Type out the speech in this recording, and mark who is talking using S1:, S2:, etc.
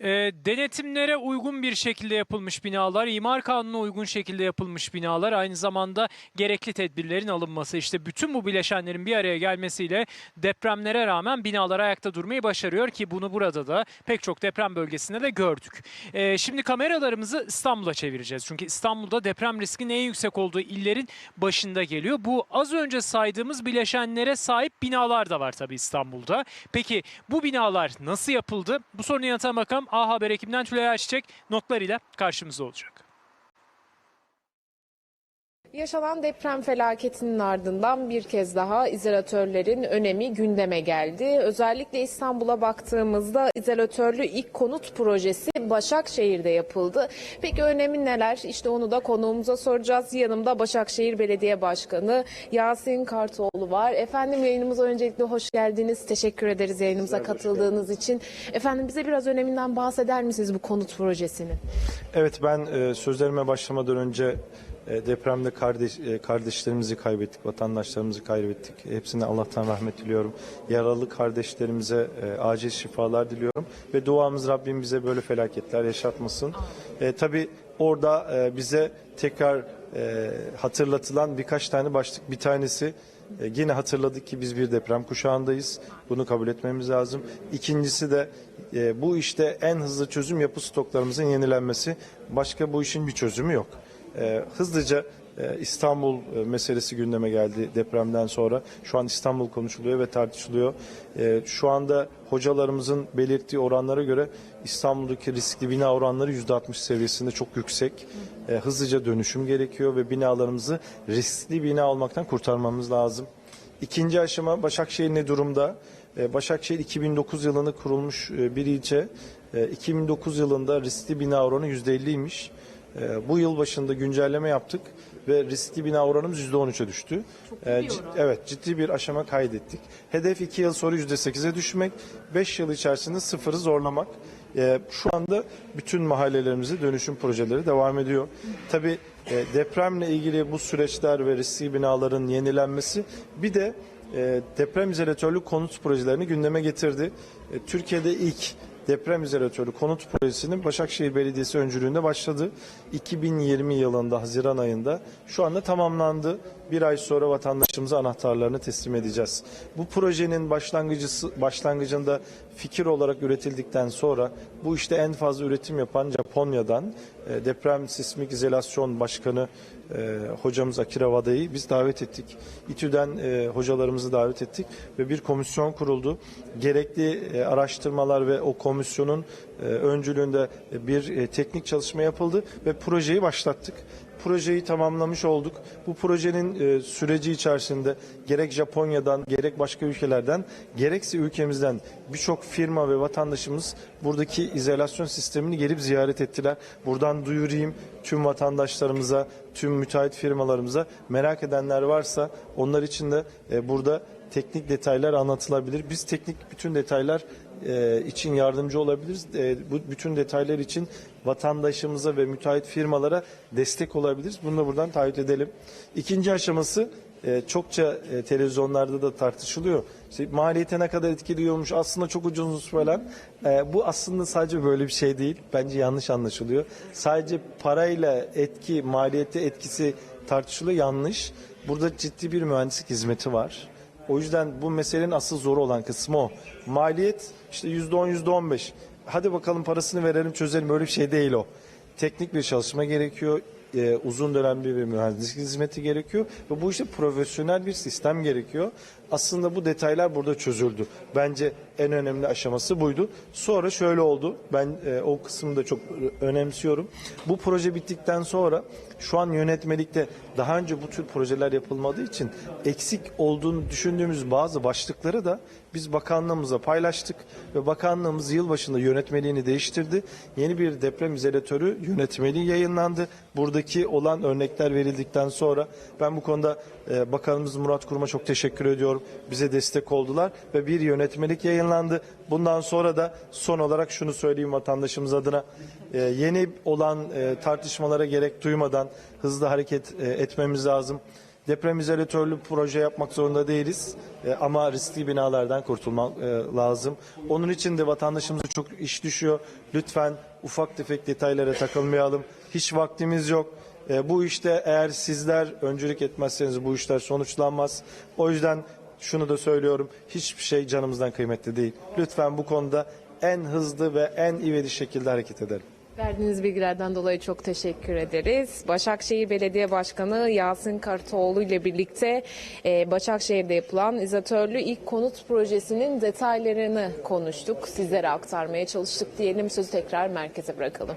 S1: E, denetimlere uygun bir şekilde yapılmış binalar, imar kanununa uygun şekilde yapılmış binalar, aynı zamanda gerekli tedbirlerin alınması. İşte bütün bu bileşenlerin bir araya gelmesiyle depremlere rağmen binalar ayakta durmayı başarıyor ki bunu burada da pek çok deprem bölgesinde de gördük. E, şimdi kameralarımızı İstanbul'a çevireceğiz. Çünkü İstanbul'da deprem riskinin en yüksek olduğu illerin başında geliyor. Bu az önce saydığımız bileşenlere sahip binalar da var tabii İstanbul'da. Peki bu binalar nasıl yapıldı? Bu sorunun yanıtına bakalım. A Haber ekibinden Tülay Ayçiçek notlarıyla karşımızda olacak.
S2: Yaşanan deprem felaketinin ardından bir kez daha izolatörlerin önemi gündeme geldi. Özellikle İstanbul'a baktığımızda izolatörlü ilk konut projesi Başakşehir'de yapıldı. Peki önemi neler? İşte onu da konuğumuza soracağız. Yanımda Başakşehir Belediye Başkanı Yasin Kartoğlu var. Efendim yayınımıza öncelikle hoş geldiniz. Teşekkür ederiz yayınımıza katıldığınız için. Efendim bize biraz öneminden bahseder misiniz bu konut projesinin?
S3: Evet ben e, sözlerime başlamadan önce depremde kardeş e, kardeşlerimizi kaybettik, vatandaşlarımızı kaybettik. Hepsine Allah'tan rahmet diliyorum. Yaralı kardeşlerimize e, acil şifalar diliyorum ve duamız Rabbim bize böyle felaketler yaşatmasın. E, tabii orada e, bize tekrar e, hatırlatılan birkaç tane başlık. Bir tanesi e, yine hatırladık ki biz bir deprem kuşağındayız. Bunu kabul etmemiz lazım. İkincisi de e, bu işte en hızlı çözüm yapı stoklarımızın yenilenmesi. Başka bu işin bir çözümü yok. E, hızlıca e, İstanbul e, meselesi gündeme geldi depremden sonra. Şu an İstanbul konuşuluyor ve tartışılıyor. E, şu anda hocalarımızın belirttiği oranlara göre İstanbul'daki riskli bina oranları %60 seviyesinde çok yüksek. E, hızlıca dönüşüm gerekiyor ve binalarımızı riskli bina olmaktan kurtarmamız lazım. İkinci aşama Başakşehir ne durumda? Başakşehir 2009 yılında kurulmuş e, bir ilçe. Ee, 2009 yılında riskli bina oranı %50'ymiş. Ee, Bu yıl başında güncelleme yaptık ve riskli bina oranımız %13'e düştü. Ee, cid- Evet ciddi bir aşama kaydettik. Hedef 2 yıl sonra %8'e düşmek, 5 yıl içerisinde sıfırı zorlamak. Ee, Şu anda bütün mahallelerimizde dönüşüm projeleri devam ediyor. Tabii e, depremle ilgili bu süreçler ve riskli binaların yenilenmesi bir de e, deprem izolatörlü konut projelerini gündeme getirdi. E, Türkiye'de ilk deprem izolatörlü konut projesinin Başakşehir Belediyesi öncülüğünde başladı. 2020 yılında Haziran ayında şu anda tamamlandı. Bir ay sonra vatandaşımıza anahtarlarını teslim edeceğiz. Bu projenin başlangıcısı, başlangıcında fikir olarak üretildikten sonra bu işte en fazla üretim yapan Japonya'dan e, deprem sismik izolasyon başkanı e, hocamız Akira Wada'yı biz davet ettik. İTÜ'den e, hocalarımızı davet ettik ve bir komisyon kuruldu. Gerekli e, araştırmalar ve o komisyonun e, öncülüğünde bir e, teknik çalışma yapıldı ve projeyi başlattık. Projeyi tamamlamış olduk. Bu projenin e, süreci içerisinde gerek Japonya'dan gerek başka ülkelerden gerekse ülkemizden birçok firma ve vatandaşımız buradaki izolasyon sistemini gelip ziyaret ettiler. Buradan duyurayım tüm vatandaşlarımıza, tüm müteahhit firmalarımıza merak edenler varsa onlar için de e, burada teknik detaylar anlatılabilir. Biz teknik bütün detaylar e, için yardımcı olabiliriz. E, bu bütün detaylar için vatandaşımıza ve müteahhit firmalara destek olabiliriz. Bunu da buradan taahhüt edelim. İkinci aşaması e, çokça e, televizyonlarda da tartışılıyor. İşte maliyete ne kadar etkiliyormuş aslında çok ucuz falan. E, bu aslında sadece böyle bir şey değil. Bence yanlış anlaşılıyor. Sadece parayla etki, maliyete etkisi tartışılıyor yanlış. Burada ciddi bir mühendislik hizmeti var. O yüzden bu meselenin asıl zoru olan kısmı o. Maliyet işte yüzde on, yüzde on beş. Hadi bakalım parasını verelim çözelim böyle bir şey değil o. Teknik bir çalışma gerekiyor. E, uzun dönemli bir mühendislik hizmeti gerekiyor ve bu işte profesyonel bir sistem gerekiyor. Aslında bu detaylar burada çözüldü. Bence en önemli aşaması buydu. Sonra şöyle oldu. Ben e, o kısmı da çok önemsiyorum. Bu proje bittikten sonra şu an yönetmelikte daha önce bu tür projeler yapılmadığı için eksik olduğunu düşündüğümüz bazı başlıkları da biz bakanlığımıza paylaştık ve bakanlığımız yılbaşında yönetmeliğini değiştirdi. Yeni bir deprem izolatörü yönetmeliği yayınlandı. Buradaki olan örnekler verildikten sonra ben bu konuda e, Bakanımız Murat Kurum'a çok teşekkür ediyorum. Bize destek oldular ve bir yönetmelik yayınlandı. Bundan sonra da son olarak şunu söyleyeyim vatandaşımız adına. E, yeni olan e, tartışmalara gerek duymadan hızlı hareket e, etmemiz lazım. Deprem izolatörlü proje yapmak zorunda değiliz. E, ama riskli binalardan kurtulmak e, lazım. Onun için de vatandaşımıza çok iş düşüyor. Lütfen ufak tefek detaylara takılmayalım. Hiç vaktimiz yok. E, bu işte eğer sizler öncülük etmezseniz bu işler sonuçlanmaz. O yüzden şunu da söylüyorum. Hiçbir şey canımızdan kıymetli değil. Lütfen bu konuda en hızlı ve en ivedi şekilde hareket edelim.
S2: Verdiğiniz bilgilerden dolayı çok teşekkür ederiz. Başakşehir Belediye Başkanı Yasin Kartoğlu ile birlikte e, Başakşehir'de yapılan izotörlü ilk konut projesinin detaylarını konuştuk. Sizlere aktarmaya çalıştık diyelim. Sözü tekrar merkeze bırakalım.